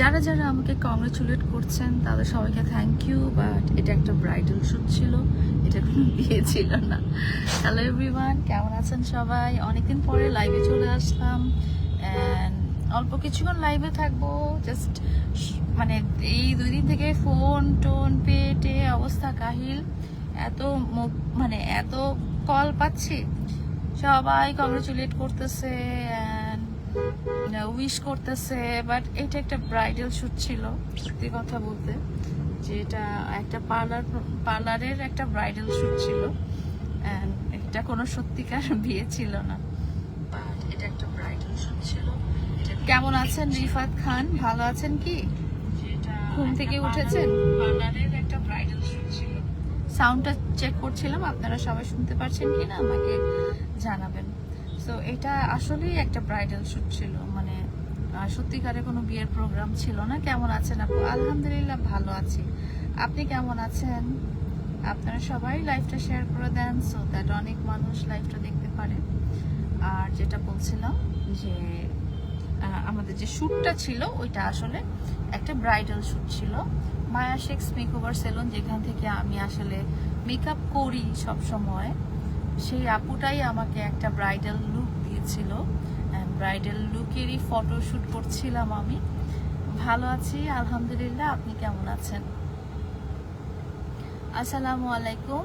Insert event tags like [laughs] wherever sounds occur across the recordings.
যারা যারা আমাকে কংগ্রেচুলেট করছেন, তাদের সবাইকে থ্যাংক ইউ বাট এটা একটা ব্রাইডাল শ্যুট ছিল, এটা কোনো [laughs] বিয়ে ছিল না। হ্যালো এভরিওয়ান কেমন আছেন সবাই? অনেকদিন পরে লাইভে চলে আসলাম অ্যান্ড অল্প কিছুক্ষণ লাইভে থাকব জাস্ট মানে এই দুই দিন থেকে ফোন টোন পেটে অবস্থা কাহিল। এত মানে এত কল পাচ্ছি। সবাই কংগ্রেচুলেট করতেছে অ্যান্ড উইশ করতেছে বাট এটা একটা ব্রাইডাল শ্যুট ছিল সত্যি কথা বলতে যে এটা একটা পার্লার পার্লারের একটা ব্রাইডাল শ্যুট ছিল এটা কোনো সত্যিকার [laughs] বিয়ে ছিল না। এটা একটা ব্রাইডাল শ্যুট ছিল। কেমন আছেন রিফাত খান? ভালো আছেন কি? ঘুম থেকে উঠেছেন? পার্লারের একটা ব্রাইডাল শ্যুট ছিল। সাউন্ডটা চেক করছিলাম আপনারা সবাই শুনতে পারছেন কি না আমাকে জানাবেন। তো এটা আসলেই একটা ব্রাইডাল শ্যুট ছিল। মানে সত্যিকারে কোনো বিয়ের প্রোগ্রাম ছিল না। কেমন আছেন আপু? আলহামদুলিল্লাহ ভালো আছি। আপনি কেমন আছেন? আপনারা সবাই লাইভটা শেয়ার করে দেন সো দ্যাট অনেক মানুষ লাইভটা দেখতে পারে। আর যেটা বলছিলাম যে আমাদের যে শ্যুটটা ছিল, ওইটা আসলে একটা ব্রাইডাল শ্যুট ছিল। মায়া শেক্স মেকওভার সেলুন যেখান থেকে আমি আসলে মেকআপ করি সব সময় সেই আপুটাই আমাকে একটা ব্রাইডাল লুক দিয়েছিল ব্রাইডাল লুকেরই ফটোশ্যুট করছিলাম আমি। ভালো আছি, আলহামদুলিল্লাহ, আপনি কেমন আছেন? আসসালামু আলাইকুম,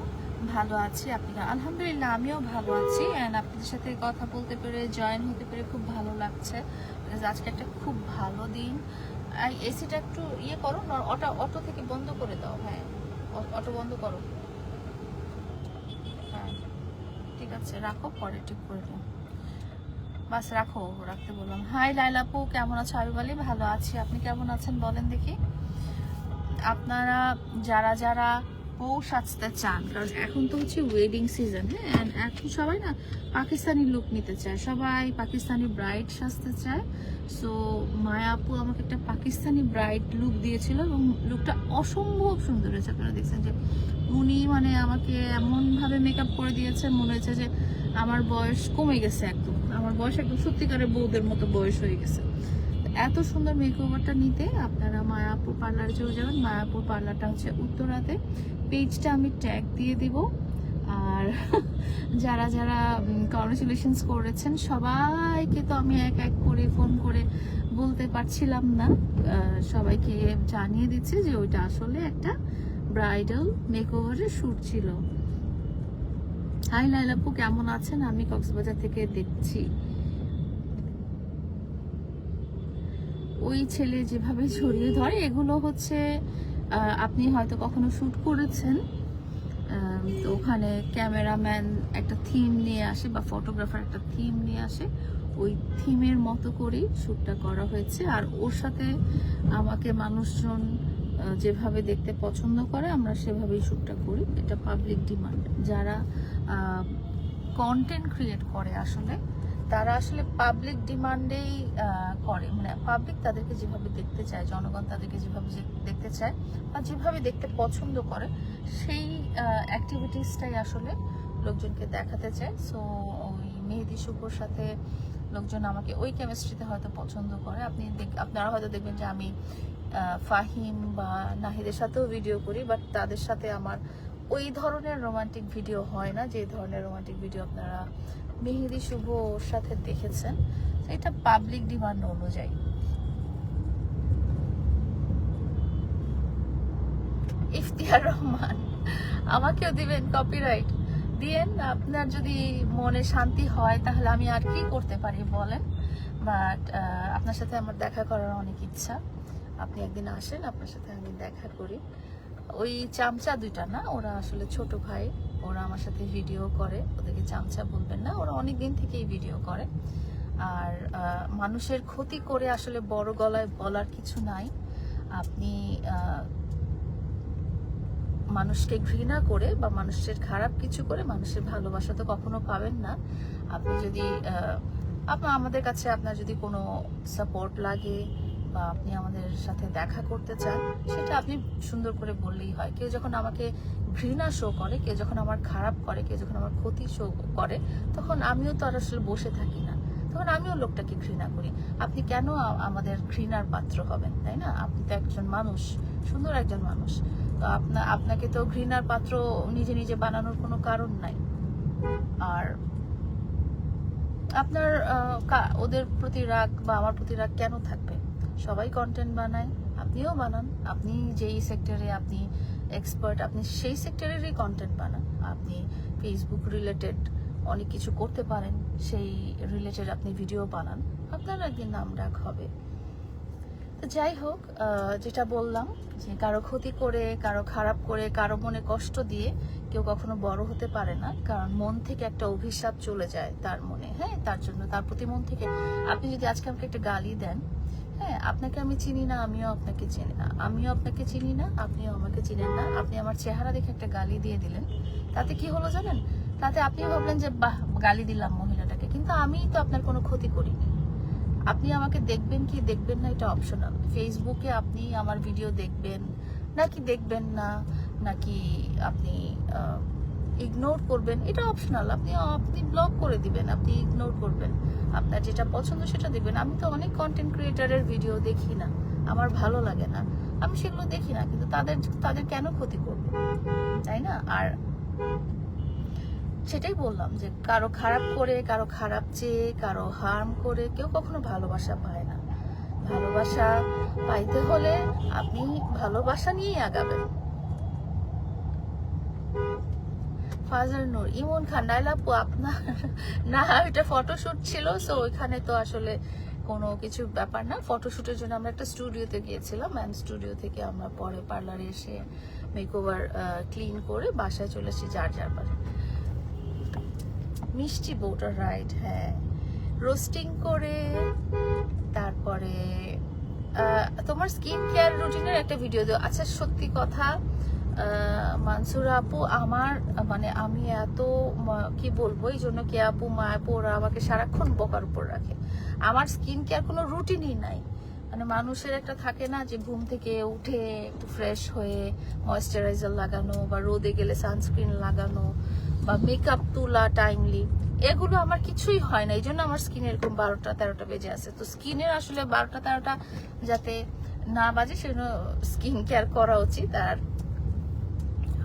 ভালো আছি, আপনি আলহামদুলিল্লাহ, আমিও ভালো আছি অ্যান্ড আপনাদের সাথে কথা বলতে পেরে জয়েন হতে পেরে খুব ভালো লাগছে। আজকে একটা খুব ভালো দিন। এসিটা একটু ইয়ে করো অটো অটো থেকে বন্ধ করে দাও হ্যাঁ। অটো বন্ধ করো হ্যাঁ ঠিক আছে, রাখো, পরে ঠিক করে দিন বাস রাখো, রাখতে বললাম। হাই লাইলাপু কেমন আছো? আমি বলি ভালো আছি। আপনি কেমন আছেন বলেন দেখি। আপনারা, যারা যারা বউ সাজতে চান। কারণ এখন তো হচ্ছে ওয়েডিং সিজন হ্যাঁ? এখন সবাই না পাকিস্তানি লুক নিতে চায়। সবাই পাকিস্তানি ব্রাইড সাজতে চায়। সো মায়া আপু আমাকে একটা পাকিস্তানি ব্রাইড লুক দিয়েছিল এবং লুকটা অসম্ভব সুন্দর হয়েছে। আপনারা দেখছেন যে উনি মানে আমাকে এমনভাবে মেকআপ করে দিয়েছেন মনে হয়েছে যে আমার বয়স কমে গেছে একদম। আমার বয়স একদম সত্যিকারের বউদের মতো বয়স হয়ে গেছে। এত সুন্দর মেকওভারটা নিতে আপনারা মায়াপুর পার্লার চলে যাবেন। মায়াপুর পার্লারটা হচ্ছে উত্তরাতে। পেজটা আমি ট্যাগ দিয়ে দিব। আর [laughs] যারা যারা কংগ্রেচুলেশনস করেছেন, সবাইকে তো আমি এক এক করে ফোন করে বলতে পারছিলাম না। সবাইকে জানিয়ে দিচ্ছি যে ওইটা আসলে একটা ব্রাইডাল মেকওভারের শ্যুট ছিল। হাই লাইলাপু, কেমন আছেন? আমি কক্সবাজার থেকে দেখছি। ওই ছেলে যেভাবে ছড়িয়ে ধরে, এগুলো হচ্ছে আপনি হয়তো কখনো শ্যুট করেছেন। তো ওখানে ক্যামেরাম্যান একটা থিম নিয়ে আসে বা ফটোগ্রাফার একটা থিম নিয়ে আসে। ওই থিমের মতো করেই শ্যুটটা করা হয়েছে। আর ওর সাথে আমাকে মানুষজন যেভাবে দেখতে পছন্দ করে, আমরা সেভাবেই শ্যুটটা করি। এটা পাবলিক ডিমান্ড যারা কন্টেন্ট ক্রিয়েট করে আসলে তারা আসলে পাবলিক ডিমান্ডেই করে। মানে পাবলিক তাদেরকে যেভাবে দেখতে চায়, জনগণ তাদেরকে যেভাবে দেখতে চায় বা যেভাবে দেখতে পছন্দ করে, সেই অ্যাক্টিভিটিসটাই আসলে লোকজনকে দেখাতে চায়। সো ওই মেহেদি শুভর সাথে লোকজন আমাকে ওই কেমিস্ট্রিতে হয়তো পছন্দ করে। আপনি আপনারা হয়তো দেখবেন যে আমি ফাহিম বা নাহিদের সাথেও ভিডিও করি বাট তাদের সাথে আমার ওই ধরনের রোমান্টিক ভিডিও হয় না, যে ধরনের রোমান্টিক ভিডিও আপনারা মেহেদি শুভ ওর সাথে দেখেছেন, এটা পাবলিক ডিমান্ড অনুযায়ী। ইফতিহার রহমান, আমাকেও দিবেন কপিরাইট দিয়েন, আপনার যদি মনে শান্তি হয়, তাহলে আমি আর কি করতে পারি বলেন। বাট আপনার সাথে আমার দেখা করার অনেক ইচ্ছা। আপনি একদিন আসেন, আপনার সাথে আমি দেখা করি। ওই চামচা দুইটা না, ওরা আসলে ছোট ভাই। ওরা আমার সাথে ভিডিও করে। ওদেরকে চামচা বলবেন না, ওরা অনেক দিন থেকেই ভিডিও করে। আর মানুষের ক্ষতি করে আসলে বড় গলায় বলার কিছু নাই। আপনি মানুষকে ঘৃণা করে বা মানুষের খারাপ কিছু করে মানুষের ভালোবাসা তো কখনো পাবেন না। আপনি যদি আপনার, আমাদের কাছে আপনার যদি কোনো সাপোর্ট লাগে বা আপনি আমাদের সাথে দেখা করতে চান, সেটা আপনি সুন্দর করে বললেই হয়। কেউ যখন আমাকে ঘৃণা শো করে, কেউ যখন আমার খারাপ করে, কেউ যখন আমার ক্ষতি শো করে, তখন আমিও তো আর আসলে বসে থাকি না। তখন আমিও লোকটাকে ঘৃণা করি। আপনি কেন আমাদের ঘৃণার পাত্র হবেন, তাই না? আপনি তো একজন মানুষ, সুন্দর একজন মানুষ। তো আপনা, আপনাকে তো ঘৃণার পাত্র নিজে নিজে বানানোর কোনো কারণ নাই। আর আপনার ওদের প্রতি রাগ বা আমার প্রতি রাগ কেন থাকবে? সবাই কন্টেন্ট বানায়, আপনিও বানান, আপনি যেই সেক্টরে আপনি এক্সপার্ট আপনি সেই সেক্টরেরই কন্টেন্ট বানান। আপনি ফেসবুক রিলেটেড অনেক কিছু করতে পারেন, সেই রিলেটেড আপনি ভিডিও বানান, আপনার একদিন নাম ডাক হবে। তো যাই হোক যেটা বললাম, যে কারও ক্ষতি করে, কারও খারাপ করে, কারও মনে কষ্ট দিয়ে কেউ কখনো বড় হতে পারে না, কারণ মন থেকে একটা অভিশাপ চলে যায় তার মনে হ্যাঁ? তার জন্য, তার প্রতি মন থেকে। আপনি যদি আজকে আমাকে একটা গালি দেন হ্যাঁ আপনাকে আমি চিনি না, আমিও আপনাকে চিনি না, আমিও আপনাকে চিনি না, আপনিও আমাকে চিনেন না। আপনি আমার চেহারা দেখে একটা গালি দিয়ে দিলেন। তাতে কি হলো জানেন? তাতে আপনি ভাবলেন যে, বাহ, গালি দিলাম মহিলাটাকে। কিন্তু আমি তো আপনার কোনো ক্ষতি করিনি। আপনি আমাকে দেখবেন কি? দেখবেন না, এটা অপশনাল ফেসবুকে আপনি আমার ভিডিও দেখবেন, নাকি দেখবেন না, নাকি আপনি ইগনোর করবেন, এটা অপশনাল আপনি আপনি ব্লক করে দিবেন, আপনি ইগনোর করবেন। আপনার যেটা পছন্দ সেটা দেখবেন। আমি তো অনেক কন্টেন্ট ক্রিয়েটারের ভিডিও দেখি না। আমার ভালো লাগে না। আমি সেগুলো দেখি না, কিন্তু তাদের তাদের কেন ক্ষতি করব? তাই না? আর সেটাই বললাম যে কারও খারাপ করে, কারও খারাপ চেয়ে, কারও হার্ম করে কেউ কখনো ভালোবাসা পায় না। ভালোবাসা পাইতে হলে আপনি ভালোবাসা নিয়েই আগাবেন। ফাজার নূর। ইমন খান, নাইলা আপু, আপনার না, এটা ফটোশুট ছিল সো ওইখানে তো আসলে কোনো কিছু ব্যাপার না। ফটোশুটের জন্য আমরা একটা স্টুডিওতে গিয়েছিলাম অ্যান্ড স্টুডিও থেকে আমরা পরে পার্লারে এসে মেকওভার ক্লিন করে বাসায় চলে এসেছি যার যার বাড়ি। মিষ্টি বোটার রাইড হ্যাঁ। রোস্টিং করে, তারপরে তোমার স্কিন কেয়ার রুটিনের একটা ভিডিও দিও। আচ্ছা সত্যি কথা মানসুর আপু আমার মানে আমি এত কি বলব, এই জন্য কে আপু, মা আপু, ওরা আমাকে সারাক্ষণ বকার উপর রাখে। আমার স্কিন কেয়ার কোনো রুটিনই নাই। মানে মানুষের একটা থাকে না যে ঘুম থেকে উঠে একটু ফ্রেশ হয়ে ময়েশ্চারাইজার লাগানো বা রোদে গেলে সানস্ক্রিন লাগানো বা মেকআপ তোলা টাইমলি এগুলো আমার কিছুই হয় না। এই জন্য আমার স্কিন এরকম বারোটা তেরোটা বেজে আছে। তো স্কিনের আসলে বারোটা তেরোটা যাতে না বাজে, সেজন্য স্কিন কেয়ার করা উচিত। আর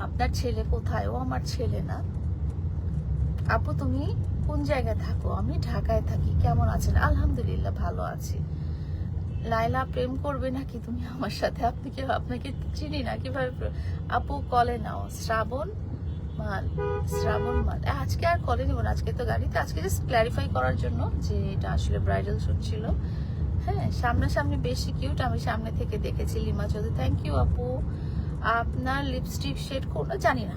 আপনার ছেলে কোথায়? ও আমার ছেলে না। আপু, তুমি কোন জায়গায় থাকো? আমি ঢাকায় থাকি। কেমন আছেন? আলহামদুলিল্লাহ, ভালো আছি। লাইলা প্রেম করবে নাকি তুমি আমার সাথে? আপনি কি আপনাকে চিনি না? কীভাবে আপু, কলে নাও। শ্রাবণ মাল শ্রাবণ মাল আজকে আর কলে নিব না। আজকে তো গাড়িতে, আজকে জাস্ট ক্ল্যারিফাই করার জন্য যে এটা আসলে ব্রাইডাল শুট ছিল। হ্যাঁ সামনাসামনি বেশি কিউট আমি সামনে থেকে দেখেছি লিমা চৌধুরী। থ্যাংক ইউ আপু। আপনার লিপস্টিক শেড কোনটা জানি না।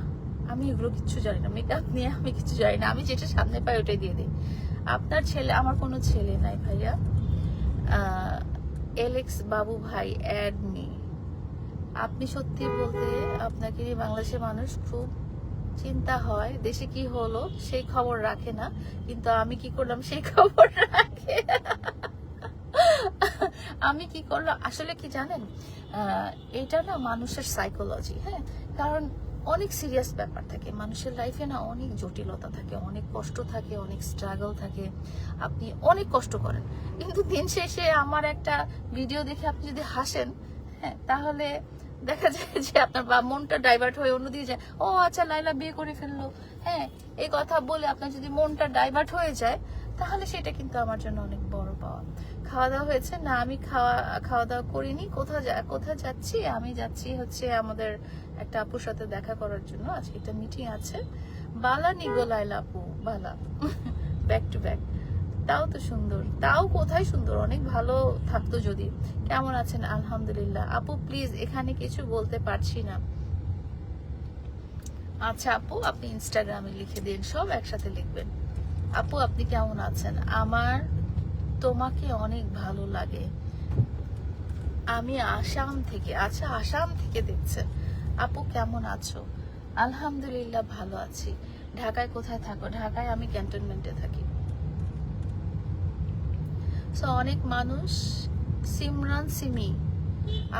আমি এগুলো কিচ্ছু জানি না। মেকআপ নিয়ে আমি কিছু জানি না। আমি যেটা সামনে পাই ওটাই দিয়ে দিই। আপনার ছেলে, আমার কোনো ছেলে নাই ভাইয়া। এলেক্স বাবু ভাই অ্যাড মি আপনি সত্যি বলতে আপনাকে বাংলাদেশের মানুষ খুব চিন্তা হয়। দেশে কি হলো সেই খবর রাখে না। কিন্তু আমি কি করলাম সেই খবর রাখে? আমি কি করল? আসলে কি জানেন? এটা না মানুষের সাইকোলজি হ্যাঁ? কারণ অনেক সিরিয়াস ব্যাপার থাকে। মানুষের লাইফে না অনেক জটিলতা থাকে, অনেক কষ্ট থাকে, অনেক স্ট্রাগল থাকে। আপনি অনেক কষ্ট করেন। কিন্তু দিন শেষে আমার একটা ভিডিও দেখে আপনি যদি হাসেন হ্যাঁ তাহলে দেখা যায় যে আপনার বা মনটা ডাইভার্ট হয়ে অন্যদিকে যায়, ও আচ্ছা লাইলা বিয়ে করে ফেলল। হ্যাঁ এই কথা বলে আপনার যদি মনটা ডাইভার্ট হয়ে যায়, তাহলে সেটা কিন্তু আমার জন্য অনেক বড় খাওয়া দাওয়া হয়েছে। না, আমি খাওয়া খাওয়া দাওয়া করিনি। কোথাও যা কোথায় যাচ্ছি। আমি যাচ্ছি হচ্ছে আমাদের একটা আপুর সাথে দেখা করার জন্য। আজকে একটা মিটিং আছে। বালা নিগো লাইলা আপু, বালা। ব্যাক টু ব্যাক তাও তো সুন্দর। তাও কোথায় সুন্দর? অনেক ভালো থাকতো যদি। কেমন আছেন? আলহামদুলিল্লাহ। আপু প্লিজ এখানে কিছু বলতে পারছি না। আচ্ছা আপু, আপনি ইনস্টাগ্রামে লিখে দিন। সব একসাথে লিখবেন। আপু, আপনি কেমন আছেন? আমার তোমাকে অনেক ভালো লাগে। আমি আসাম থেকে আচ্ছা আসাম থেকে দেখছেন। আপু, কেমন আছো? আলহামদুলিল্লাহ ভালো আছি। ঢাকায় কোথায় থাকো? ঢাকায় আমি ক্যান্টনমেন্টে থাকি। সো অনেক মানুষ, সিমরান সিমি,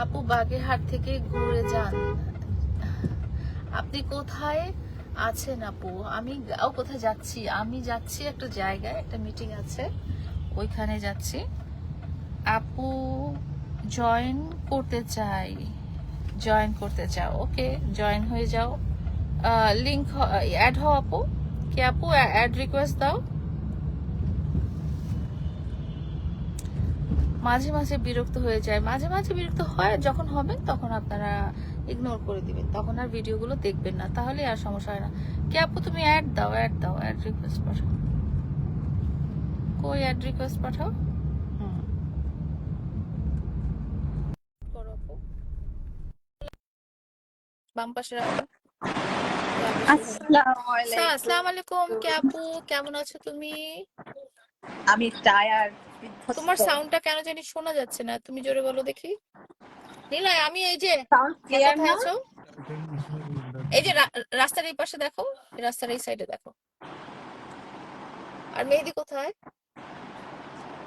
আপু বাগেরহাট থেকে ঘুরে যান। আপনি কোথায় আছেন আপু? আমি কোথায় যাচ্ছি? আমি যাচ্ছি একটা জায়গায়, একটা মিটিং আছে। ওইখানে যাচ্ছি। আপু জয়েন করতে চাই। জয়েন করতে চাও ওকে জয়েন হয়ে যাও। লিঙ্ক অ্যাড হও আপু। কি আপু অ্যাড রিকোয়েস্ট দাও। মাঝে মাঝে বিরক্ত হয়ে যায়। মাঝে মাঝে বিরক্ত হয়, যখন হবে তখন আপনারা ইগনোর করে দিবেন। তখন আর ভিডিওগুলো দেখবেন না, তাহলে আর সমস্যা হয় না। কি আপু, তুমি অ্যাড দাও অ্যাড দাও অ্যাড রিকোয়েস্ট পাঠাও কই অ্যাড রিকোয়েস্ট পাঠাও? হুম। করো আপু। বাম পাশে রাখো। আসসালামু আলাইকুম। কে আপু? কেমন আছো তুমি? আমি টায়ার্ড তোমার সাউন্ডটা কেন জানি শোনা যাচ্ছে না। তুমি জোরে বলো দেখি। নীলয় আমি এই যে আছো? এই যে রাস্তার এই পাশে দেখো। এই রাস্তার এই সাইডে দেখো। আর মেহেদি কোথায়?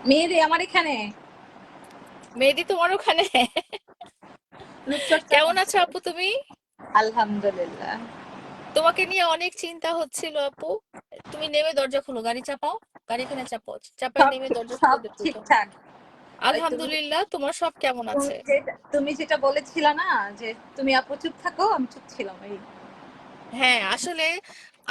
মেয়েরে আমার এখানে। মেহেদি তোমার ওখানে? কেমন আছো আপু তুমি? আলহামদুলিল্লাহ। তোমাকে নিয়ে অনেক চিন্তা হচ্ছিল আপু। তুমি নেমে দরজা খুলো গাড়ি চাপাও। গাড়ি এখানে চাপাও চাপায় নেমে দরজা খুলে ঠিকঠাক। আলহামদুলিল্লাহ তোমার সব কেমন আছে? তুমি যেটা বলেছিলা না যে তুমি আপু চুপ থাকো আমি চুপ ছিলাম হ্যাঁ আসলে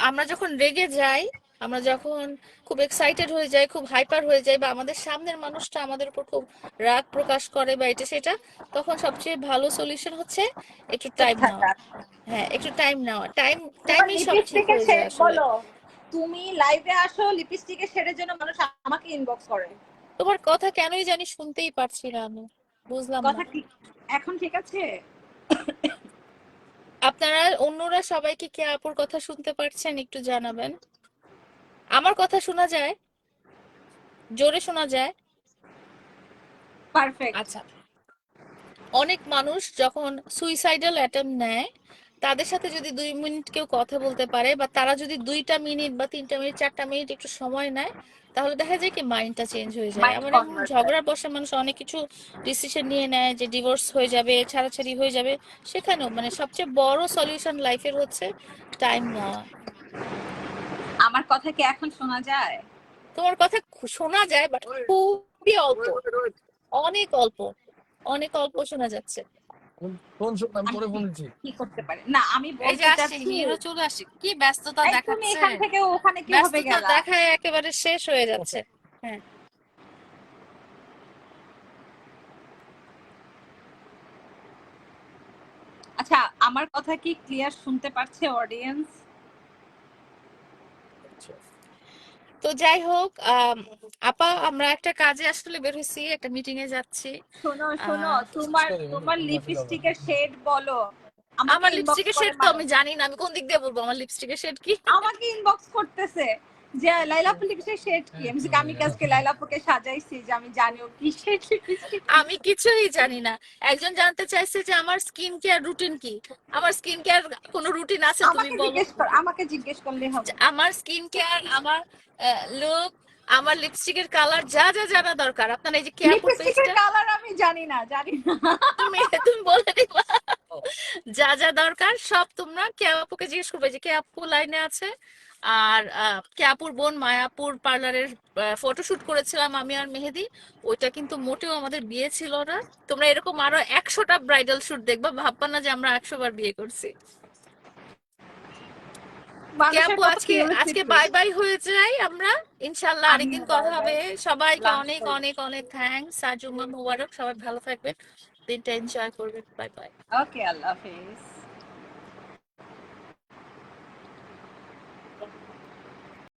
আমরা যখন রেগে যাই আমরা যখন খুব এক্সাইটেড হয়ে যাই খুব হাইপার হয়ে যাই বা আমাদের সামনের মানুষটা আমাদের উপর খুব রাগ প্রকাশ করে বা এটা সেটা তখন সবচেয়ে ভালো সলিউশন হচ্ছে একটু টাইম নেওয়া। হ্যাঁ একটু টাইম নেওয়া। টাইম টাইমই সব ঠিক লিপস্টিকের যায় শেড আসলে। বলো তুমি লাইভে আসো লিপস্টিকের শেডের জন্য মানুষ আমাকে ইনবক্স করে। তোমার কথা কেনই জানি শুনতেই পারছি না আমি বুঝলাম কথা কি এখন ঠিক আছে? আপনারা অন্যরা সবাইকে কে আপুর কথা শুনতে পারছেন একটু জানাবেন? আমার কথা শোনা যায়? জোরে শোনা যায়? পারফেক্ট। আচ্ছা। অনেক মানুষ যখন সুইসাইডাল অ্যাটেম্প নেয় তাদের সাথে যদি দুই মিনিট কেউ কথা বলতে পারে বা তারা যদি দুইটা মিনিট বা তিনটা মিনিট চারটা মিনিট একটু সময় নেয় তাহলে দেখা যায় কি মাইন্ডটা চেঞ্জ হয়ে যায়। আমার এমন ঝগড়ার বসে মানুষ অনেক কিছু ডিসিশন নিয়ে নেয় যে ডিভোর্স হয়ে যাবে ছাড়াছাড়ি হয়ে যাবে। সেখানেও মানে সবচেয়ে বড় সলিউশন লাইফের হচ্ছে টাইম নেওয়া। আমার কথা কি এখন শোনা যায়? তোমার কথা শোনা যায় বাট খুবই অল্প। অনেক অল্প অনেক অল্প শোনা যাচ্ছে। ফোন শোন আমি পরে ফোন দিচ্ছি কি করতে পারে? না আমি বলতে চাচ্ছি হিরো চলে আসছে। কি ব্যস্ততা দেখাচ্ছে? এখান থেকে ওখানে কীভাবে ব্যস্ততা দেখায় একেবারে শেষ হয়ে যাচ্ছে। হ্যাঁ। আচ্ছা আমার কথা কি ক্লিয়ার শুনতে পারছে অডিয়েন্স তো যাই হোক আপা আমরা একটা কাজে আসলে বের হয়েছি একটা মিটিং এ যাচ্ছি। শোনো শোনো তোমার তোমার লিপস্টিকের শেড বলো। আমার লিপস্টিকের শেড তো আমি জানি না আমি কোন দিক দিয়ে বলব? আমার লিপস্টিকের শেড কি? আমাকে ইনবক্স করতেছে। যে লাইলাপুর লিপস্টিকের শেড কি? আমি আজকে লাইলাপুকে সাজাইছি যে আমি জানি ও কি শেড। আমি কিছুই জানি না। একজন জানতে চাইছে যে আমার স্কিন কেয়ার রুটিন কি? আমার স্কিন কেয়ার কোনো রুটিন আছে তুমি বলো? আমাকে জিজ্ঞেস করলে হবে। আমার স্কিন কেয়ার আমার লুক আমার লিপস্টিকের কালার যা যা জানা দরকার। আপনার এই যে কেয়ার লিপস্টিকের কালার আমি জানি না জানি না। তুমি তুমি বলে দিবা। যা যা দরকার সব তোমরা কে আপুকে জিজ্ঞেস করবে যে কে আপু লাইনে আছে? আর আহ, কে আপুর বোন মায়াপুর পার্লারের ফটোশুট করেছিলাম আমি আর মেহেদি। ওইটা কিন্তু মোটেও আমাদের বিয়ে ছিল না। তোমরা এরকম আরও একশোটা ব্রাইডাল শুট দেখবা। ভাববা না যে আমরা একশো বার বিয়ে করছি। কে আপু আজকে আজকে বাই বাই হয়ে যাই আমরা? ইনশাল্লাহ আরেকদিন কথা হবে। সবাইকে অনেক অনেক অনেক থ্যাঙ্কস আর জুম্মা মুবারক। সবাই ভালো থাকবেন। দিনটা এনজয় করবেন। বাই বাই ওকে আল্লাহ হাফেজ।